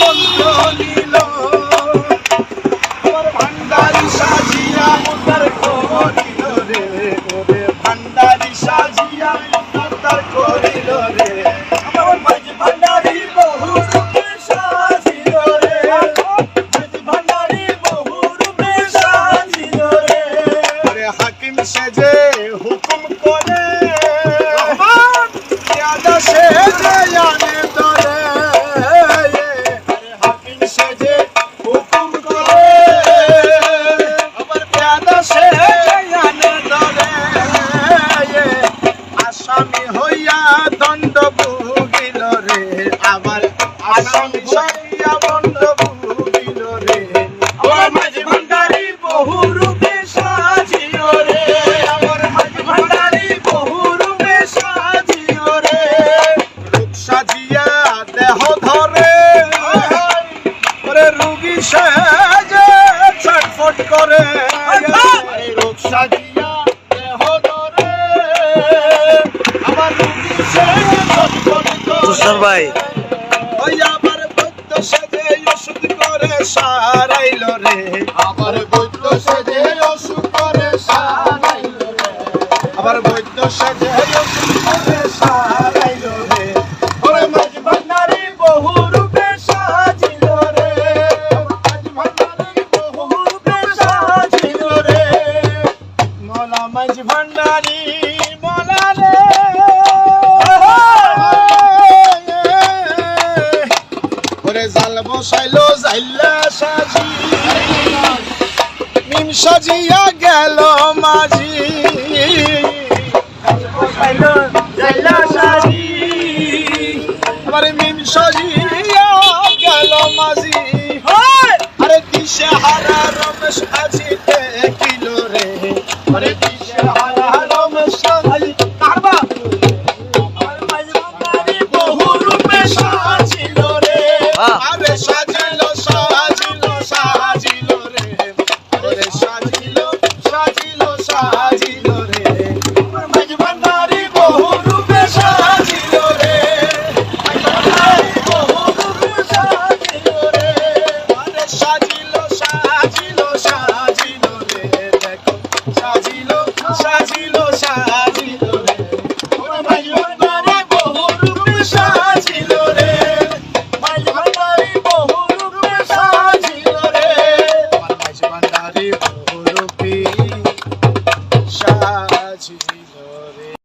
মন্ত্রী সে আসামি হইয়া দণ্ড ভুগিল রে। আবার আসামি হইয়া দণ্ড ভুগিল রে। আমার মাঝে ভান্ডারি বহু রূপে সাজিও রে। আমার মাঝে ভান্ডারি বহু রূপে সাজিও রে। রূপ সাজিয়া দেহ ধরে। রুগী সাজে ছটফট করে। তুষার ভাই। ওই আমার বৈদ্য সেজে ওষুধ করে সারাইল রে। আমার বৈদ্য সেজে ওষুধ করে সারাইল রে। আমার বৈদ্য সেজে ওষুধ করে সারাইল রে। ওরে মাঝ ভান্ডারি বহু রূপে সাজিল রে। মাঝ রে। ঘরে জাল বসাইলো জাইলা সাজি। নিম সাজিয়া গেল মাঝি।